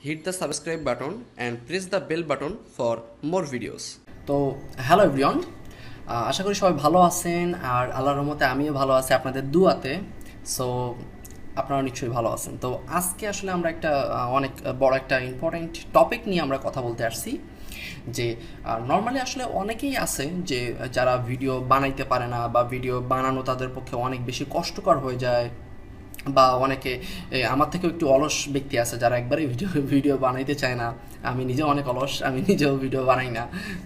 Hit the subscribe button and press the bell button for more videos. তো hello everyone আশা করি সবাই ভালো আছেন আর আল্লাহর রহমতে আমিও ভালো আছি আপনাদের দুয়াতে। সো আপনারা নিশ্চয়ই ভালো আছেন। তো, আজকে আসলে আমরা একটা অনেক বড় একটা ইম্পর্ট্যান্ট টপিক নিয়ে আমরা কথা বলতে আসছি। যে নর্মালি আসলে অনেকেই আছে যে, যারা ভিডিও বানাইতে পারে না বা ভিডিও বানানো তাদের পক্ষে অনেক বেশি কষ্টকর হয়ে যায়। বা অনেকে আমার থেকেও একটু অলস ব্যক্তি আছে যারা একবারই ভিডিও ভিডিও বানাইতে চায় না। আমি নিজেও অনেক অলস, আমি নিজেও ভিডিও বানাই না।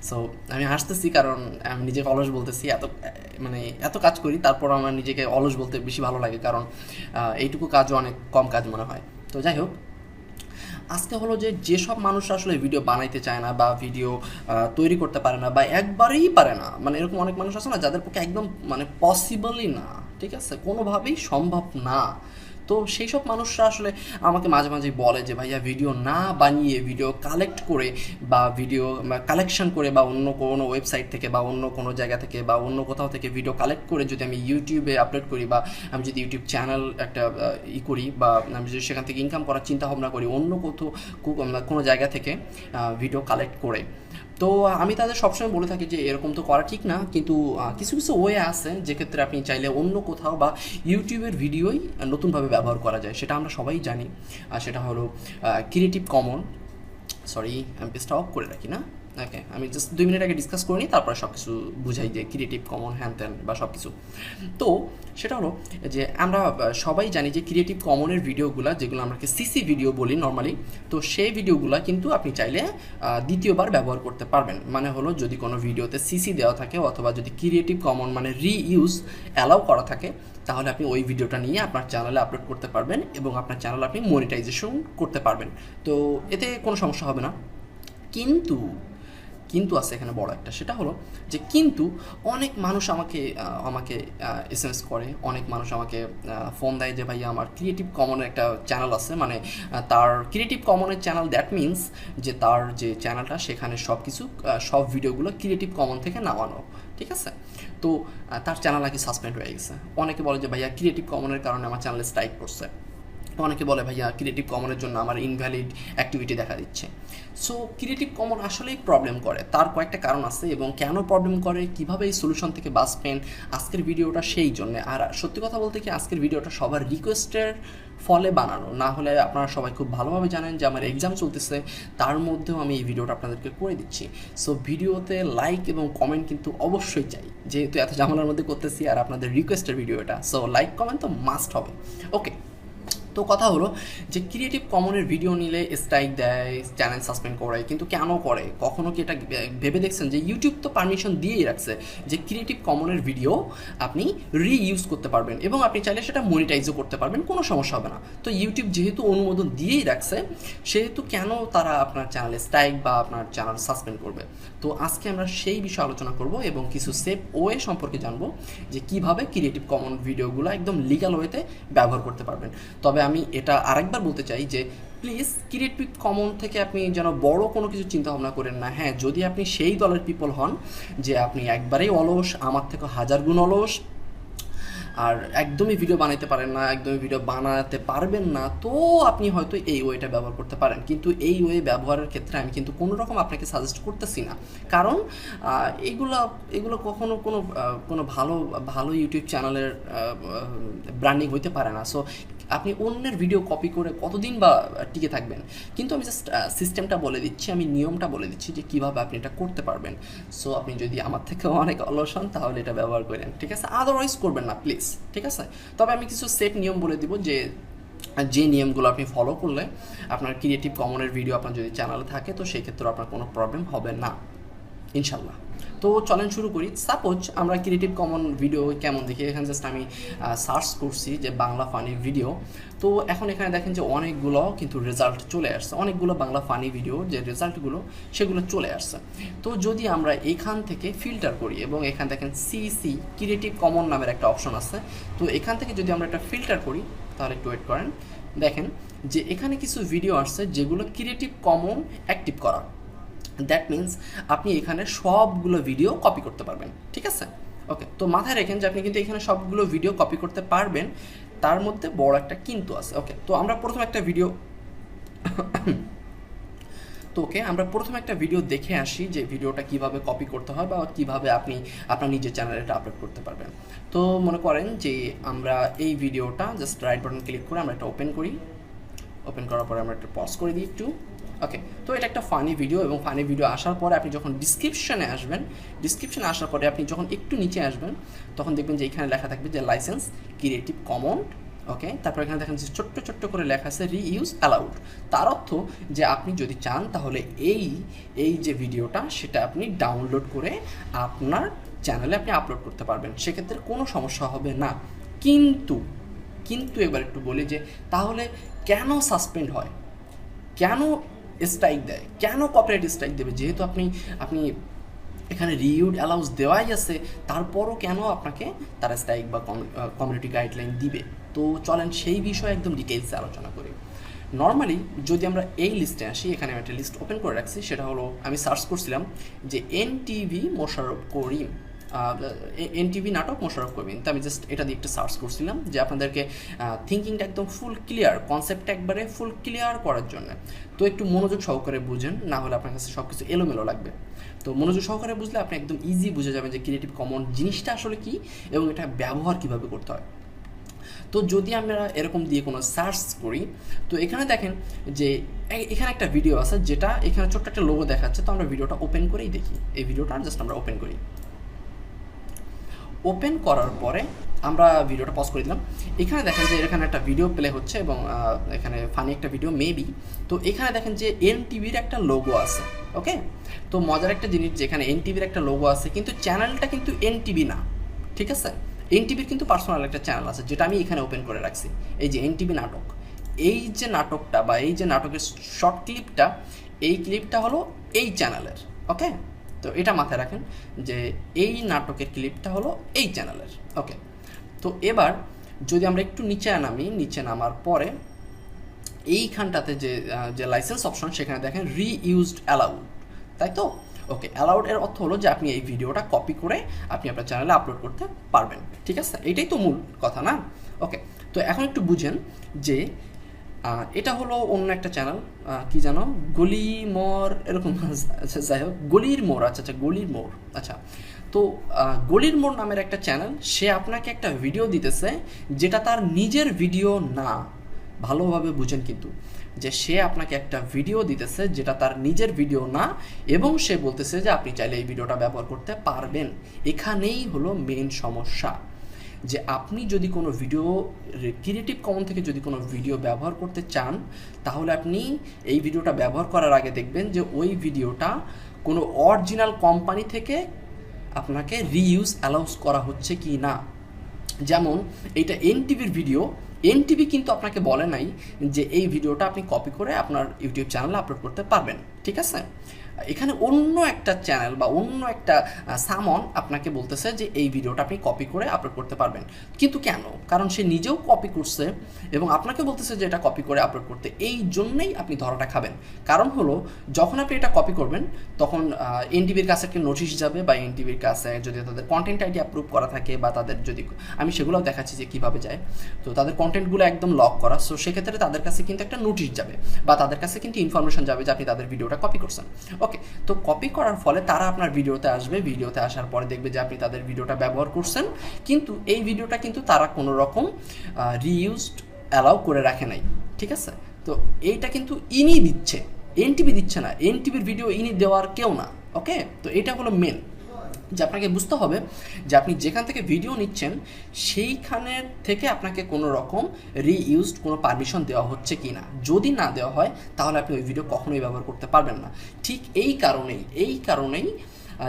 সো আমি হাসতেছি কারণ আমি নিজেকে অলস বলতেছি, এত মানে এত কাজ করি, তারপর আমার নিজেকে অলস বলতে বেশি ভালো লাগে কারণ এইটুকু কাজও অনেক কম কাজ মনে হয়। তো যাই হোক, আজকে হলো যে, যেসব মানুষ আসলে ভিডিও বানাইতে চায় না বা ভিডিও তৈরি করতে পারে না বা একবারেই পারে না মানে এরকম অনেক মানুষ আছে না যাদের পক্ষে একদম মানে পসিবলই না। ঠিক আছে? কোনোভাবেই সম্ভব না। তো সেই সব মানুষরা আসলে আমাকে মাঝে মাঝে বলে যে, ভাইয়া ভিডিও না বানিয়ে ভিডিও কালেক্ট করে বা ভিডিও কালেকশন করে বা অন্য কোনো ওয়েবসাইট থেকে বা অন্য কোনো জায়গা থেকে বা অন্য কোথাও থেকে ভিডিও কালেক্ট করে যদি আমি ইউটিউবে আপলোড করি বা আমি যদি ইউটিউব চ্যানেল একটা ই করি বা আমি যদি সেখান থেকে ইনকাম করার চিন্তা ভাবনা করি অন্য কোথাও কোনো জায়গা থেকে ভিডিও কালেক্ট করে। তো আমি তাদের সবসময় বলে থাকি যে, এরকম তো করা ঠিক না, কিন্তু কিছু কিছু ওয়ে আছে যেক্ষেত্রে আপনি চাইলে অন্য কোথাও বা ইউটিউবের ভিডিওই নতুনভাবে ব্যবহার করা যায়, সেটা আমরা সবাই জানি। আর সেটা হলো ক্রিয়েটিভ কমন সরি আমি পেজটা অফ করে রাখি না। ওকে আমি জাস্ট দুই মিনিট আগে ডিসকাস করে নিই, তারপরে সব কিছু বুঝাই যে ক্রিয়েটিভ কমন হ্যান ত্যান বা সব কিছু তো সেটা হলো যে আমরা সবাই জানি যে ক্রিয়েটিভ কমনের ভিডিওগুলো যেগুলো আমরাকে সিসি ভিডিও বলি নর্মালি তো সেই ভিডিওগুলো কিন্তু আপনি চাইলে দ্বিতীয়বার ব্যবহার করতে পারবেন। মানে হলো যদি কোনো ভিডিওতে সিসি দেওয়া থাকে অথবা যদি ক্রিয়েটিভ কমন মানে রিইউজ অ্যালাউ করা থাকে, তাহলে আপনি ওই ভিডিওটা নিয়ে আপনার চ্যানেলে আপলোড করতে পারবেন এবং আপনার চ্যানেল আপনি মনিটাইজেশন করতে পারবেন। তো এতে কোনো সমস্যা হবে না। কিন্তু কিন্তু আছে এখানে বড় একটা। সেটা হলো যে কিন্তু অনেক মানুষ আমাকে আমাকে এস এস করে, অনেক মানুষ আমাকে ফোন দেয় যে, ভাইয়া, আমার ক্রিয়েটিভ কমনের একটা চ্যানেল আছে। মানে তার ক্রিয়েটিভ কমনের চ্যানেল দ্যাট মিন্স যে তার যে চ্যানেলটা সেখানে সব কিছু সব ভিডিওগুলো ক্রিয়েটিভ কমন থেকে নামানো, ঠিক আছে? তো তার চ্যানেল নাকি সাসপেন্ড হয়ে গেছে। অনেকে বলে যে, ভাইয়া ক্রিয়েটিভ কমনের কারণে আমার চ্যানেলে স্ট্রাইক করছে। অনেকে বলে, ভাইয়া ক্রিয়েটিভ কমনের জন্য আমার ইনভ্যালিড অ্যাক্টিভিটি দেখা দিচ্ছে। সো ক্রিয়েটিভ কমন আসলেই প্রবলেম করে। তার কয়েকটা কারণ আছে এবং কেন প্রবলেম করে, কীভাবে এই সলিউশন থেকে বাঁচবেন, আজকের ভিডিওটা সেই জন্য। আর সত্যি কথা বলতে কি, আজকের ভিডিওটা সবার রিকোয়েস্টের ফলে বানানো। না হলে আপনারা সবাই খুব ভালোভাবে জানেন যে আমার এক্সাম চলতেছে, তার মধ্যেও আমি এই ভিডিওটা আপনাদেরকে করে দিচ্ছি। সো ভিডিওতে লাইক এবং কমেন্ট কিন্তু অবশ্যই চাই। যেহেতু এত ঝামেলার মধ্যে করতেছি আর আপনাদের রিকোয়েস্টের ভিডিও এটা। সো লাইক কমেন্ট তো মাস্ট হবে। ওকে তো কথা হলো যে ক্রিয়েটিভ কমনের ভিডিও নিলে স্ট্রাইক দেয় চ্যানেল সাসপেন্ড করে কিন্তু কেন করে? কখনো কি এটা ভেবে দেখছেন যে ইউটিউব তো পারমিশন দিয়েই রাখছে যে ক্রিয়েটিভ কমনের ভিডিও আপনি রিইউজ করতে পারবেন এবং আপনি চাইলে সেটা মনিটাইজও করতে পারবেন, কোনো সমস্যা হবে না। তো ইউটিউব যেহেতু অনুমোদন দিয়েই রাখছে, সেহেতু কেন তারা আপনার চ্যানেলে স্ট্রাইক বা আপনার চ্যানেল সাসপেন্ড করবে? তো আজকে আমরা সেই বিষয়ে আলোচনা করব এবং কিছু সেফ ওয়ে সম্পর্কে জানব যে কীভাবে ক্রিয়েটিভ কমন ভিডিওগুলো একদম লিগাল ওয়েতে ব্যবহার করতে পারবেন। তবে আমি এটা আরেকবার বলতে চাই যে প্লিজ ক্রিয়েটিভ কমন থেকে আপনি যেন বড় কোনো কিছু চিন্তা ভাবনা করেন না। হ্যাঁ যদি আপনি সেই দলের পিপল হন যে আপনি একবারেই অলস, আমার থেকে হাজার গুণ অলস, আর একদমই ভিডিও বানাইতে পারেন না, একদমই ভিডিও বানাতে পারবেন না, তো আপনি হয়তো এই ওয়েটা ব্যবহার করতে পারেন। কিন্তু এই ওয়ে ব্যবহারের ক্ষেত্রে আমি কিন্তু কোনো রকম আপনাকে সাজেস্ট করতেছি না। কারণ এগুলো এগুলো কখনো কোনো কোনো ভালো ভালো ইউটিউব চ্যানেলের ব্র্যান্ডিং হইতে পারে না। সো আপনি অন্যের ভিডিও কপি করে কতদিন বা টিকে থাকবেন। কিন্তু আমি জাস্ট সিস্টেমটা বলে দিচ্ছি, আমি নিয়মটা বলে দিচ্ছি যে কীভাবে আপনি এটা করতে পারবেন। সো আপনি যদি আমার থেকে অনেক অলস হন তাহলে এটা ব্যবহার করেন, ঠিক আছে? আদারওয়াইজ করবেন না প্লিজ ঠিক আছে? তবে আমি কিছু সেট নিয়ম বলে দিব যে যে নিয়মগুলো আপনি ফলো করলে আপনার ক্রিয়েটিভ কমনের ভিডিও আপনার যদি চ্যানেলে থাকে, তো সেক্ষেত্রে আপনার কোনো প্রবলেম হবে না ইনশাল্লাহ তো চলেন শুরু করি। সাপোজ আমরা ক্রিয়েটিভ কমন ভিডিও কেমন দেখি? এখানে জাস্ট আমি সার্চ করছি যে বাংলা ফানি ভিডিও তো এখন এখানে দেখেন যে অনেকগুলো কিন্তু রেজাল্ট চলে আসছে। অনেকগুলো বাংলা ফানি ভিডিও যে রেজাল্টগুলো সেগুলো চলে আসছে। তো যদি আমরা এখান থেকে ফিল্টার করি এবং এখানে দেখেন সিসি ক্রিয়েটিভ কমন নামের একটা অপশন আছে। তো এখান থেকে যদি আমরা একটা ফিল্টার করি, তাহলে একটু ওয়েট করেন। দেখেন যে এখানে কিছু ভিডিও আসছে যেগুলো ক্রিয়েটিভ কমন অ্যাক্টিভ করা। দ্যাট মিন্স আপনি এখানে সবগুলো ভিডিও কপি করতে পারবেন। ঠিক আছে? ওকে তো মাথায় রেখেন যে আপনি কিন্তু এখানে সবগুলো ভিডিও কপি করতে পারবেন। তার মধ্যে বড় একটা কিন্তু আছে। ওকে তো আমরা প্রথম একটা ভিডিও তো ওকে আমরা প্রথমে একটা ভিডিও দেখে আসি যে ভিডিওটা কীভাবে কপি করতে হয় বা কীভাবে আপনি আপনার নিজের চ্যানেলে এটা আপলোড করতে পারবেন। তো মনে করেন যে আমরা এই ভিডিওটা জাস্ট রাইট বাটন ক্লিক করে আমরা এটা ওপেন করি। ওপেন করার পরে আমরা একটা পজ করে দিই একটু। ওকে তো এটা একটা ফানি ভিডিও এবং ফানি ভিডিও আসার পরে আপনি যখন ডিসক্রিপশনে আসবেন ডিসক্রিপশনে আসার পরে আপনি যখন একটু নিচে আসবেন, তখন দেখবেন যে এখানে লেখা থাকবে যে লাইসেন্স ক্রিয়েটিভ কমন ওকে তারপর এখানে দেখেন যে ছোট্ট ছোট্ট করে লেখা আছে রিইউজ অ্যালাউড তার অর্থ যে আপনি যদি চান, তাহলে এই এই যে ভিডিওটা সেটা আপনি ডাউনলোড করে আপনার চ্যানেলে আপনি আপলোড করতে পারবেন। সেক্ষেত্রে কোনো সমস্যা হবে না। কিন্তু কিন্তু এবার একটু বলি যে, তাহলে কেন সাসপেন্ড হয়? কেন স্ট্রাইক দেয়। কেন কপিরাইট স্ট্রাইক দেবে? যেহেতু আপনি আপনি এখানে রিউড অ্যালাউন্স দেওয়াই আছে, তারপরও কেন আপনাকে তারা স্ট্রাইক বা কমিউনিটি গাইডলাইন দিবে? তো চলেন সেই বিষয়ে একদম ডিটেলসে আলোচনা করি। নর্মালি যদি আমরা এই লিস্টে আসি, এখানে আমি একটা লিস্ট ওপেন করে রাখছি, সেটা হলো, আমি সার্চ করছিলাম যে N TV Mosharraf Karim NTV নাটক মোশারফ করিম। তো আমি জাস্ট এটা দিয়ে একটু সার্চ করছিলাম যে আপনাদেরকে থিঙ্কিংটা একদম ফুল ক্লিয়ার কনসেপ্টটা একবারে ফুল ক্লিয়ার করার জন্য। তো একটু মনোযোগ সহকারে বুঝেন, না হলে আপনার কাছে সব কিছু এলোমেলো লাগবে। তো মনোযোগ সহকারে বুঝলে আপনি একদম ইজি বুঝে যাবেন যে ক্রিয়েটিভ কমন জিনিসটা আসলে কি এবং এটা ব্যবহার কীভাবে করতে হয়। তো যদি আমরা এরকম দিয়ে কোনো সার্চ করি, তো এখানে দেখেন যে এখানে একটা ভিডিও আছে যেটা এখানে ছোট্ট একটা লোগো দেখাচ্ছে। তো আমরা ভিডিওটা ওপেন করেই দেখি। এই ভিডিওটা জাস্ট আমরা ওপেন করি। ওপেন করার পরে আমরা ভিডিওটা পজ করে দিলাম। এখানে দেখেন যে এখানে একটা ভিডিও প্লে হচ্ছে এবং এখানে ফানি একটা ভিডিও মেবি তো এখানে দেখেন যে এন টিভির একটা লোগো আছে ওকে তো মজার একটা জিনিস যেখানে এন টিভির একটা লোগো আছে, কিন্তু চ্যানেলটা কিন্তু এন টিভি না, ঠিক আছে? এন টিভির কিন্তু পার্সোনাল একটা চ্যানেল আছে, যেটা আমি এখানে ওপেন করে রাখছি। এই যে এন টিভি নাটক। এই যে নাটকটা বা এই যে নাটকের শর্ট ক্লিপটা এই ক্লিপটা হলো এই চ্যানেলের ওকে তো এটা মাথায় রাখেন যে এই নাটকের ক্লিপটা হলো এই চ্যানেলের ওকে তো এবার যদি আমরা একটু নিচে নামি, নিচে নামার পরে এইখানটাতে যে যে লাইসেন্স অপশন সেখানে দেখেন রিইউজড অ্যালাউড তাই তো? ওকে অ্যালাউড এর অর্থ হলো যে আপনি এই ভিডিওটা কপি করে আপনি আপনার চ্যানেলে আপলোড করতে পারবেন, ঠিক আছে? এটাই তো মূল কথা না? ওকে তো এখন একটু বুঝেন যে আহ, এটা হলো অন্য একটা চ্যানেল কি জানো? গলি মোর এরকম যাই হোক গলির মোড় আচ্ছা আচ্ছা গলির মোড় আচ্ছা। তো গলির মোড় নামের একটা চ্যানেল সে আপনাকে একটা ভিডিও দিতেছে যেটা তার নিজের ভিডিও না। ভালোভাবে বুঝেন কিন্তু যে সে আপনাকে একটা ভিডিও দিতেছে যেটা তার নিজের ভিডিও না এবং সে বলতেছে যে আপনি চাইলে এই ভিডিওটা ব্যবহার করতে পারবেন। এখানেই হলো মেন সমস্যা। যে আপনি যদি কোনো ভিডিও ক্রিয়েটিভ কমন থেকে যদি কোনো ভিডিও ব্যবহার করতে চান, তাহলে আপনি এই ভিডিওটা ব্যবহার করার আগে দেখবেন যে ওই ভিডিওটা কোনো অরিজিনাল কোম্পানি থেকে আপনাকে রিইউজ অ্যালাউস করা হচ্ছে কি না। যেমন এইটা এনটিভির ভিডিও এনটিভি কিন্তু আপনাকে বলে নাই যে এই ভিডিওটা আপনি কপি করে আপনার ইউটিউব চ্যানেলে আপলোড করতে পারবেন। ঠিক আছে? এখানে অন্য একটা চ্যানেল বা অন্য একটা সামন আপনাকে বলতেছে যে এই ভিডিওটা আপনি কপি করে আপলোড করতে পারবেন। কিন্তু কেন? কারণ সে নিজেও কপি করছে এবং আপনাকে বলতেছে যে এটা কপি করে আপলোড করতে। এই জন্যেই আপনি ধরাটা খাবেন। কারণ হলো, যখন আপনি এটা কপি করবেন, তখন এনটিভির কাছে একটা নোটিশ যাবে বা এনটিভির কাছে যদি তাদের কন্টেন্ট আইডি অ্যাপ্রুভ করা থাকে বা তাদের যদি, আমি সেগুলোও দেখাচ্ছি যে কীভাবে যায়। তো তাদের কন্টেন্টগুলো একদম লক করা। সো সেক্ষেত্রে তাদের কাছে কিন্তু একটা নোটিশ যাবে বা তাদের কাছে কিন্তু ইনফরমেশন যাবে যে আপনি তাদের ভিডিওটা কপি করছেন। ওকে তো কপি করার ফলে তারা আপনার ভিডিওতে আসবে, ভিডিওতে আসার পরে দেখবে যে আপনি তাদের ভিডিওটা ব্যবহার করছেন। কিন্তু এই ভিডিওটা কিন্তু তারা কোনো রকম রিইউজড অ্যালাউ করে রাখে নাই, ঠিক আছে? তো এইটা কিন্তু ইনি দিচ্ছে, এনটিভি দিচ্ছে না, এনটিভির ভিডিও ইনি দেওয়ার কেউ না ওকে তো এটা হলো মেন যে আপনাকে বুঝতে হবে যে আপনি যেখান থেকে ভিডিও নিচ্ছেন সেইখানের থেকে আপনাকে কোনো রকম রিইউজড কোনো পারমিশন দেওয়া হচ্ছে কি না যদি না দেওয়া হয়, তাহলে আপনি ওই ভিডিও কখনোই ব্যবহার করতে পারবেন না। ঠিক এই কারণেই এই কারণেই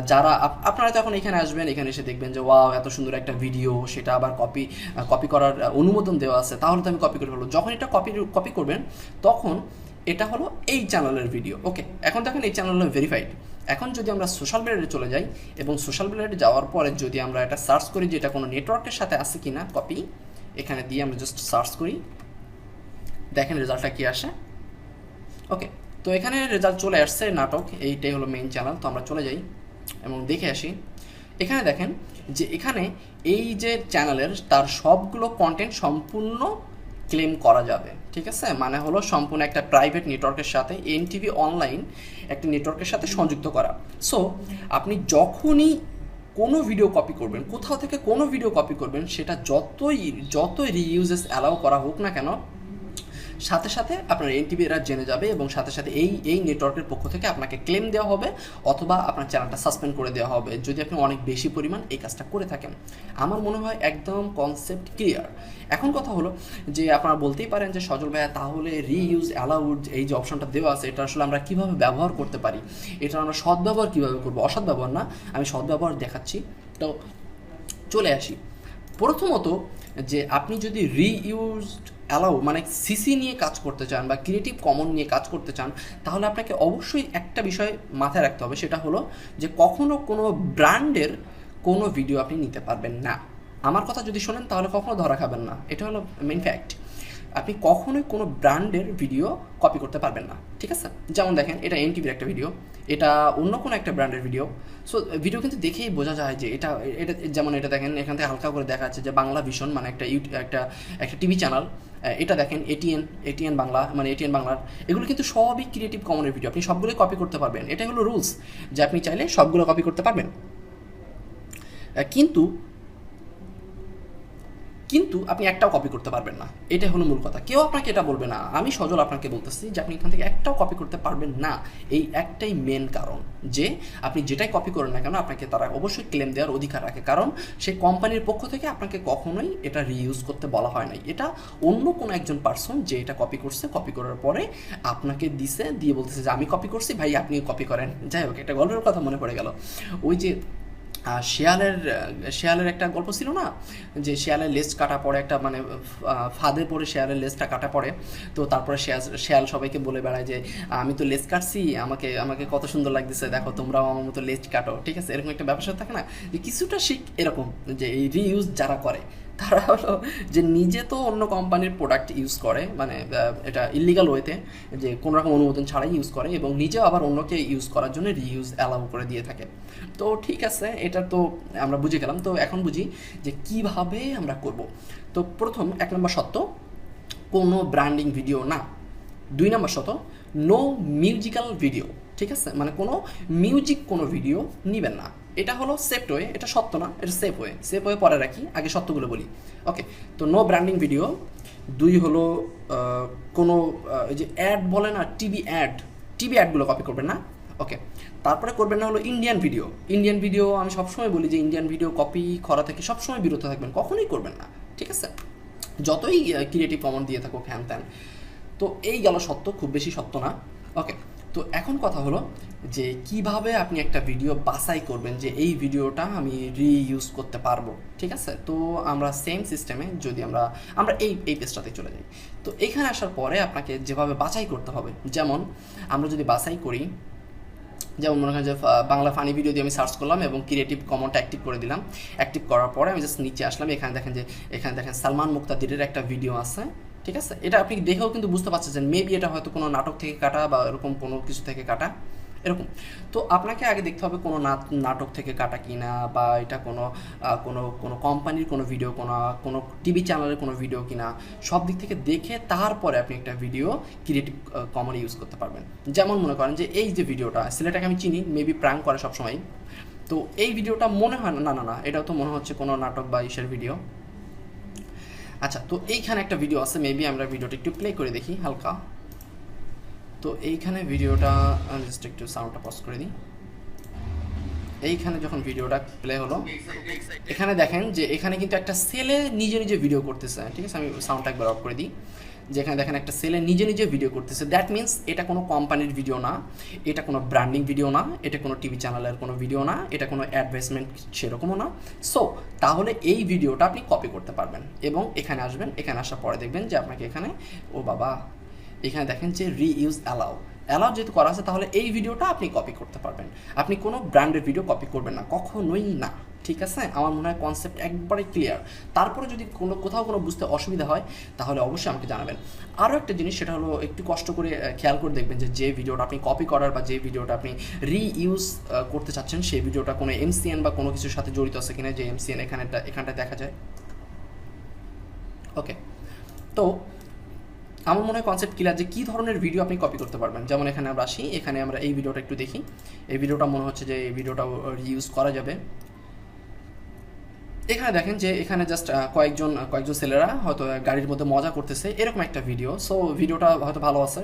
যারা আপ- আপনারা যখন এখানে আসবেন, এখানে এসে দেখবেন যে, ওয়াও, এত সুন্দর একটা ভিডিও সেটা আবার কপি কপি করার অনুমোদন দেওয়া আছে। তাহলে তো আমি কপি করে ফেলব। যখন এটা কপি কপি করবেন, তখন এটা হলো এই চ্যানেলের ভিডিও ওকে এখন দেখেন এই চ্যানেল হলো ভেরিফাইড এখন যদি আমরা সোশ্যাল মিডিয়াতে চলে যাই এবং সোশ্যাল মিডিয়াতে যাওয়ার পরে যদি আমরা এটা সার্চ করি যে এটা কোনো নেটওয়ার্কের সাথে আছে কি না কপি এখানে দিয়ে আমরা জাস্ট সার্চ করি। দেখেন রেজাল্টটা কি আসে? ওকে তো এখানে রেজাল্ট চলে আসছে নাটক, এইটাই হলো মেইন চ্যানেল তো আমরা চলে যাই এবং দেখে আসি। এখানে দেখেন যে এখানে এই যে চ্যানেলের তার সবগুলো কন্টেন্ট সম্পূর্ণ ক্লেম করা যাবে, ঠিক আছে? মানে হলো সম্পূর্ণ একটা প্রাইভেট নেটওয়ার্কের সাথে এনটিভি অনলাইন একটি নেটওয়ার্কের সাথে সংযুক্ত করা। সো আপনি যখনই কোনো ভিডিও কপি করবেন, কোথাও থেকে কোনো ভিডিও কপি করবেন, সেটা যতই যতই রিইউজেস অ্যালাউ করা হোক না কেন সাথে সাথে আপনার এনটিভি এরা জেনে যাবে এবং সাথে সাথে এই এই নেটওয়ার্কের পক্ষ থেকে আপনাকে ক্লেম দেওয়া হবে অথবা আপনার চ্যানেলটা সাসপেন্ড করে দেওয়া হবে। যদি আপনি অনেক বেশি পরিমাণ এই কাজটা করে থাকেন। আমার মনে হয় একদম কনসেপ্ট ক্লিয়ার এখন কথা হলো যে আপনারা বলতেই পারেন যে, সজল ভাইয়া, তাহলে রিইউজ অ্যালাউড এই যে অপশনটা দেওয়া আছে, এটা আসলে আমরা কীভাবে ব্যবহার করতে পারি? এটা আমরা সদ্ব্যবহার কীভাবে করব? অসৎ ব্যবহার না, আমি সদ্ব্যবহার দেখাচ্ছি। তো চলে আসি। প্রথমত যে আপনি যদি রিইউজড অ্যালাউ মানে সিসি নিয়ে কাজ করতে চান বা ক্রিয়েটিভ কমন নিয়ে কাজ করতে চান, তাহলে আপনাকে অবশ্যই একটা বিষয় মাথায় রাখতে হবে, সেটা হলো যে কখনও কোনো ব্র্যান্ডের কোনো ভিডিও আপনি নিতে পারবেন না। আমার কথা যদি শোনেন, তাহলে কখনো ধরা খাবেন না। এটা হলো মেন ফ্যাক্ট আপনি কখনোই কোনো ব্র্যান্ডের ভিডিও কপি করতে পারবেন না, ঠিক আছে? যেমন দেখেন, এটা এনটিভির একটা ভিডিও এটা অন্য কোনো একটা ব্র্যান্ডের ভিডিও সো ভিডিও কিন্তু দেখেই বোঝা যায় যে এটা এটা, যেমন এটা দেখেন, এখান থেকে হালকা করে দেখা যাচ্ছে যে বাংলা ভীষণ মানে একটা একটা একটা টিভি চ্যানেল এটা দেখেন এটিএন এটিএন বাংলা মানে এটিএন বাংলার। এগুলো কিন্তু সবই ক্রিয়েটিভ কমনের ভিডিও আপনি সবগুলোই কপি করতে পারবেন। এটা হলো রুলস যে আপনি চাইলে সবগুলো কপি করতে পারবেন। কিন্তু কিন্তু আপনি একটাও কপি করতে পারবেন না। এটা হলো মূল কথা। কেউ আপনাকে এটা বলবে না। আমি সজল আপনাকে বলতেছি যে আপনি এখান থেকে একটাও কপি করতে পারবেন না। এই একটাই মেন কারণ যে আপনি যেটাই কপি করেন না কেন, আপনাকে তারা অবশ্যই ক্লেম দেওয়ার অধিকার রাখে। কারণ সেই কোম্পানির পক্ষ থেকে আপনাকে কখনোই এটা রিইউজ করতে বলা হয় নাই। এটা অন্য কোনো একজন পার্সন যে এটা কপি করছে কপি করার পরে আপনাকে দিছে, দিয়ে বলতেছে যে, আমি কপি করছি, ভাই আপনি কপি করেন। যাই হোক, একটা গল্পের কথা মনে পড়ে গেল। ওই যে শেয়ালের শেয়ালের একটা গল্প ছিল না? যে শেয়ালের লেজ কাটা পড়ে একটা মানে ফাঁদে পড়ে শেয়ালের লেজটা কাটা পড়ে। তো তারপরে শেয়াল শেয়াল সবাইকে বলে বেড়ায় যে, আমি তো লেজ কাটছি, আমাকে আমাকে কত সুন্দর লাগতেছে। দেখো, তোমরাও আমার মতো লেজ কাটো। ঠিক আছে? এরকম একটা ব্যবসা থাকে না? যে কিছুটা শিখ এরকম, যে এই রিইউজ যারা করে তারা হলো যে নিজে তো অন্য কোম্পানির প্রোডাক্ট ইউজ করে মানে এটা ইলিগাল ওয়েতে যে কোনো রকম অনুমোদন ছাড়াই ইউজ করে এবং নিজেও আবার অন্যকে ইউজ করার জন্য রিইউজ অ্যালাউ করে দিয়ে থাকে। তো ঠিক আছে, এটা তো আমরা বুঝে গেলাম। তো এখন বুঝি যে কীভাবে আমরা করব। তো প্রথম এক নম্বর সত্য কোনো ব্র্যান্ডিং ভিডিও না। দুই নম্বর শত নো মিউজিক্যাল ভিডিও ঠিক আছে? মানে কোনো মিউজিক কোনো ভিডিও নেবেন না। এটা হলো সেফট ওয়ে এটা সত্য না, এটা সেফ ওয়ে সেফ ওয়ে পরে রাখি, আগে সত্যগুলো বলি। ওকে তো নো ব্র্যান্ডিং ভিডিও দুই হলো কোনো এই যে অ্যাড বলে না টিভি অ্যাড টিভি অ্যাডগুলো কপি করবেন না। ওকে তারপরে করবেন না হলো ইন্ডিয়ান ভিডিও ইন্ডিয়ান ভিডিও আমি সবসময় বলি যে ইন্ডিয়ান ভিডিও কপি করা থেকে সবসময় বিরত থাকবেন, কখনোই করবেন না। ঠিক আছে? যতই ক্রিয়েটিভ কমন দিয়ে থাকুক, হ্যান ত্যান। তো এই গেল সত্য, খুব বেশি সত্য না। ওকে তো এখন কথা হলো যে কীভাবে আপনি একটা ভিডিও বাছাই করবেন যে এই ভিডিওটা আমি রিইউজ করতে পারব, ঠিক আছে? তো আমরা সেম সিস্টেমে যদি আমরা আমরা এই এই পেজটাতে চলে যাই। তো এখানে আসার পরে আপনাকে যেভাবে বাছাই করতে হবে, যেমন আমরা যদি বাছাই করি, যেমন মনে হয় যে বাংলা ফানি ভিডিও দিয়ে আমি সার্চ করলাম এবং ক্রিয়েটিভ কমনটা অ্যাক্টিভ করে দিলাম। অ্যাক্টিভ করার পরে আমি জাস্ট নিচে আসলাম, এখানে দেখেন যে, এখানে দেখেন সালমান মুক্তাদিরের একটা ভিডিও আছে। ঠিক আছে? এটা আপনি দেখেও কিন্তু বুঝতে পারছেন মেবি এটা হয়তো কোনো নাটক থেকে কাটা বা এরকম কোনো কিছু থেকে কাটা, এরকম। তো আপনাকে আগে দেখতে হবে কোনো নাট- নাটক থেকে কাটা কিনা বা এটা কোনো কোনো কোনো কোম্পানির কোনো ভিডিও কোনো কোনো টিভি চ্যানেলের কোনো ভিডিও কিনা, সব দিক থেকে দেখে তারপরে আপনি একটা ভিডিও ক্রিয়েটিভ কমন ইউজ করতে পারবেন। যেমন মনে করেন যে এই যে ভিডিওটা ছেলেটাকে আমি চিনি মেবি প্র্যাঙ্ক করে সবসময় তো এই ভিডিওটা মনে হয় না না না না, এটাও তো মনে হচ্ছে কোনো নাটক বা ইসের ভিডিও আচ্ছা তো এইখানে একটা ভিডিও আছে মেবি আমরা ভিডিওটা একটু প্লে করে দেখি, হালকা। তো এইখানে ভিডিওটা জাস্ট একটু সাউন্ডটা পজ করে দিই। এইখানে যখন ভিডিওটা প্লে হলো, এখানে দেখেন যে এখানে কিন্তু একটা সেলে নিজে নিজে ভিডিও করতেছে। ঠিক আছে, আমি সাউন্ডটা একবার অফ করে দিই। যেখানে দেখেন একটা সেলে নিজে নিজে ভিডিও করতেছে। দ্যাট মিন্স এটা কোনো কোম্পানির ভিডিও না, এটা কোনো ব্র্যান্ডিং ভিডিও না, এটা কোনো টিভি চ্যানেলের কোনো ভিডিও না, এটা কোনো অ্যাডভার্টাইজমেন্ট সেরকমও না। সো তাহলে এই ভিডিওটা আপনি কপি করতে পারবেন এবং এখানে আসবেন, এখানে আসার পরে দেখবেন যে আপনাকে এখানে, ও বাবা, এখানে দেখেন যে রিইউজ অ্যালাউ অ্যালাউ যেহেতু করা আছে, তাহলে এই ভিডিওটা আপনি কপি করতে পারবেন। আপনি কোনো ব্র্যান্ডের ভিডিও কপি করবেন না, কখনোই না। ঠিক আছে? আমার মনে হয় কনসেপ্ট একবারে ক্লিয়ার তারপরে যদি কোনো কোথাও কোনো বুঝতে অসুবিধা হয়, তাহলে অবশ্যই আমাকে জানাবেন। আরও একটা জিনিস, সেটা হলো একটু কষ্ট করে খেয়াল করে দেখবেন যে যে ভিডিওটা আপনি কপি করার বা যে ভিডিওটা আপনি রিইউজ করতে চাচ্ছেন, সেই ভিডিওটা কোনো এমসিএন বা কোনো কিছুর সাথে জড়িত আছে কিনা, যে এমসিএন এখানেটা এখানটা দেখা যায়? ওকে তো, আমার মনে হয় কনসেপ্ট ক্লিয়ার যে, কী ধরনের ভিডিও আপনি কপি করতে পারবেন? যেমন এখানে আমরা আসি, এখানে আমরা এই ভিডিওটা একটু দেখি। এই ভিডিওটা মনে হচ্ছে যে, এই ভিডিওটা রিউজ করা যাবে। এখানে দেখেন যে এখানে জাস্ট কয়েকজন কয়েকজন ছেলেরা হয়তো গাড়ির মধ্যে মজা করতেছে, এরকম একটা ভিডিও সো ভিডিওটা হয়তো ভালো আছে।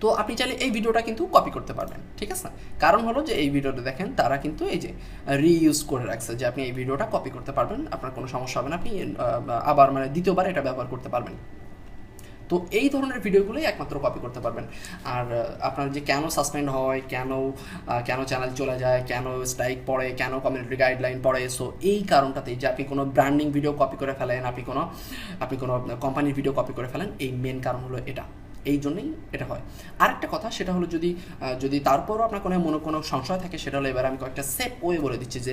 তো আপনি চাইলে এই ভিডিওটা কিন্তু কপি করতে পারবেন, ঠিক আছে? কারণ হলো যে এই ভিডিওটা দেখেন, তারা কিন্তু এই যে রিইউজ করে রাখছে যে আপনি এই ভিডিওটা কপি করতে পারবেন, আপনার কোনো সমস্যা হবে না, আপনি আবার মানে দ্বিতীয়বার এটা ব্যবহার করতে পারবেন। তো এই ধরনের ভিডিওগুলোই একমাত্র কপি করতে পারবেন। আর আপনার যে কেন সাসপেন্ড হয়, কেন কেন চ্যানেল চলে যায়, কেন স্ট্রাইক পড়ে, কেন কমিউনিটি গাইডলাইন পড়ে সো এই কারণটাতেই যে আপনি কোনো ব্র্যান্ডিং ভিডিও কপি করে ফেলেন, আপনি কোনো আপনি কোনো কোম্পানির ভিডিও কপি করে ফেলেন, এই মেন কারণ হলো এটা। এই জন্যই এটা হয়। আরেকটা কথা, সেটা হলো যদি যদি তারপরও আপনার কোনো, মনে কোনো সংশয় থাকে, সেটা হলো এবার আমি কয়েকটা সেফ ওয়ে বলে দিচ্ছি যে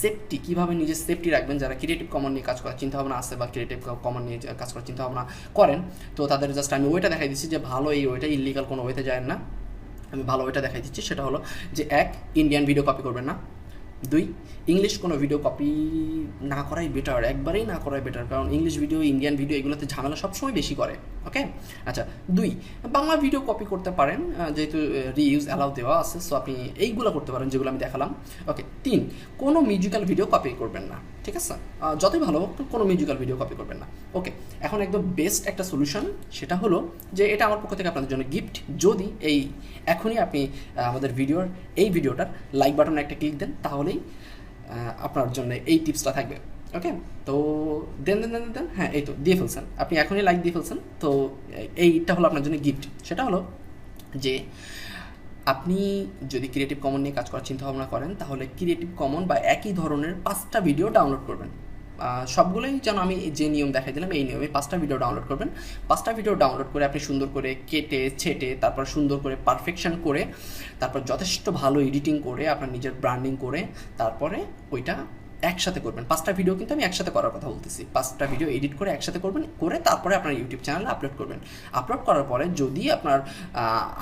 সেফটি কীভাবে নিজের সেফটি রাখবেন যারা ক্রিয়েটিভ কমন নিয়ে কাজ করার চিন্তাভাবনা আছে বা ক্রিয়েটিভ কমন নিয়ে কাজ করার চিন্তাভাবনা করেন, তো তাদের জাস্ট আমি ওয়েটা দেখাই দিচ্ছি যে ভালো এই ওইটা ইলিগাল কোনো ওয়েতে যায় না। আমি ভালো ওয়েটা দেখাই দিচ্ছি, সেটা হলো যে, এক ইন্ডিয়ান ভিডিও কপি করবেন না। দুই ইংলিশ কোনো ভিডিও কপি না করাই বেটার একবারেই না করাই বেটার কারণ ইংলিশ ভিডিও ইন্ডিয়ান ভিডিও এগুলোতে ঝামেলা সবসময় বেশি করে ওকে আচ্ছা দুই, বাংলা ভিডিও কপি করতে পারেন যেহেতু রিইউজ অ্যালাউ দেওয়া আছে সো আপনি এইগুলো করতে পারেন যেগুলো আমি দেখালাম ওকে তিন, কোনো মিউজিক্যাল ভিডিও কপি করবেন না, ঠিক আছে? যতই ভালো হোক, কোনো মিউজিক্যাল ভিডিও কপি করবেন না ওকে এখন একদম বেস্ট একটা সলিউশন সেটা হলো যে এটা আমার পক্ষ থেকে আপনাদের জন্য গিফট যদি এই এখনই আপনি আমাদের ভিডিওর এই ভিডিওটার লাইক বাটনে একটা ক্লিক দেন, তাহলেই আহ, আপনার জন্য এই টিপসটা থাকবে ওকে তো দেন দেন দেন দেন হ্যাঁ এই তো দিয়ে ফেলছেন। আপনি এখনই লাইক দিয়ে ফেলছেন তো এইটা হলো আপনার জন্য গিফট সেটা হলো যে আপনি যদি ক্রিয়েটিভ কমন নিয়ে কাজ করার চিন্তা ভাবনা করেন তাহলে ক্রিয়েটিভ কমন বা একই ধরনের পাঁচটা ভিডিও ডাউনলোড করবেন। সবগুলোই যেন আমি যে নিয়ম দেখাই দিলাম, এই নিয়মে পাঁচটা ভিডিও ডাউনলোড করবেন। পাঁচটা ভিডিও ডাউনলোড করে আপনি সুন্দর করে কেটে, ছেটে, তারপর সুন্দর করে পারফেকশন করে, তারপর যথেষ্ট ভালো এডিটিং করে, আপনার নিজের ব্র্যান্ডিং করে, তারপরে ওইটা একসাথে করবেন। পাঁচটা ভিডিও কিন্তু আমি একসাথে করার কথা বলতেছি। পাঁচটা ভিডিও এডিট করে একসাথে করবেন, করে তারপরে আপনার ইউটিউব চ্যানেলে আপলোড করবেন। আপলোড করার পরে যদি আপনার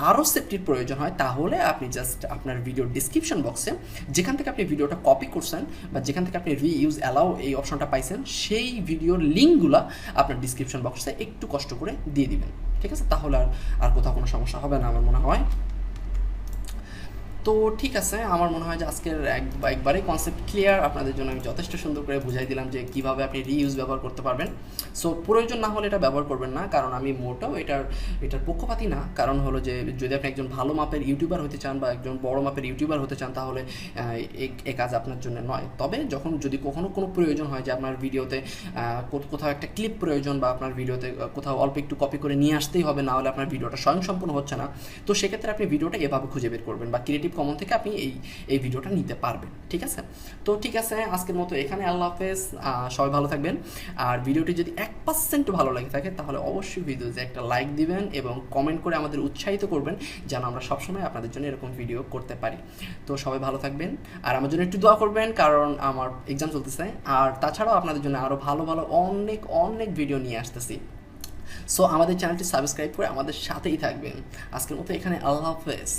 আরও সেফটির প্রয়োজন হয়, তাহলে আপনি জাস্ট আপনার ভিডিও ডিসক্রিপশন বক্সে যেখান থেকে আপনি ভিডিওটা কপি করছেন বা যেখান থেকে আপনি রিইউজ অ্যালাউ এই অপশনটা পাইছেন, সেই ভিডিওর লিঙ্কগুলো আপনার ডিসক্রিপশন বক্সে একটু কষ্ট করে দিয়ে দিবেন। ঠিক আছে? তাহলে আর আর কোথাও কোনো সমস্যা হবে না, আমার মনে হয়। তো ঠিক আছে, আমার মনে হয় যে আজকের এক একবারে কনসেপ্ট ক্লিয়ার আপনাদের জন্য আমি যথেষ্ট সুন্দর করে বুঝাই দিলাম যে কীভাবে আপনি রিইউজ ব্যবহার করতে পারবেন। সো প্রয়োজন না হলে এটা ব্যবহার করবেন না, কারণ আমি মোটেও এটার এটার পক্ষপাতী না। কারণ হলো যে, যদি আপনি একজন ভালো মাপের ইউটিউবার হতে চান বা একজন বড় মাপের ইউটিউবার হতে চান, তাহলে এ- কাজ আপনার জন্য নয়। তবে যখন, যদি কখনো কোনো প্রয়োজন হয় যে আপনার ভিডিওতে কোথাও একটা ক্লিপ প্রয়োজন বা আপনার ভিডিওতে কোথাও অল্প একটু কপি করে নিয়ে আসতেই হবে, না হলে আপনার ভিডিওটা স্বয়ংসম্পূর্ণ হচ্ছে না, তো সেক্ষেত্রে আপনি ভিডিওটা এভাবে খুঁজে বের করবেন বা ক্রিয়েটিভ কমন থেকে আপনি এই এই ভিডিওটা নিতে পারবেন, ঠিক আছে? তো ঠিক আছে, আজকের মতো এখানে, আল্লাহ হাফেজ সবাই ভালো থাকবেন। আর ভিডিওটি যদি এক পার্সেন্ট ভালো লাগে থাকে, তাহলে অবশ্যই ভিডিওতে একটা লাইক দিবেন এবং কমেন্ট করে আমাদের উৎসাহিত করবেন, যেন আমরা সবসময় আপনাদের জন্য এরকম ভিডিও করতে পারি। তো সবাই ভালো থাকবেন, আর আমার জন্য একটু দোয়া করবেন, কারণ আমার এক্সাম চলতেছে। আর তাছাড়াও আপনাদের জন্য আরও ভালো ভালো, অনেক অনেক ভিডিও নিয়ে আসতেছি। সো আমাদের চ্যানেলটি সাবস্ক্রাইব করে আমাদের সাথেই থাকবেন। আজকের মতো এখানে, আল্লাহ হাফেজ।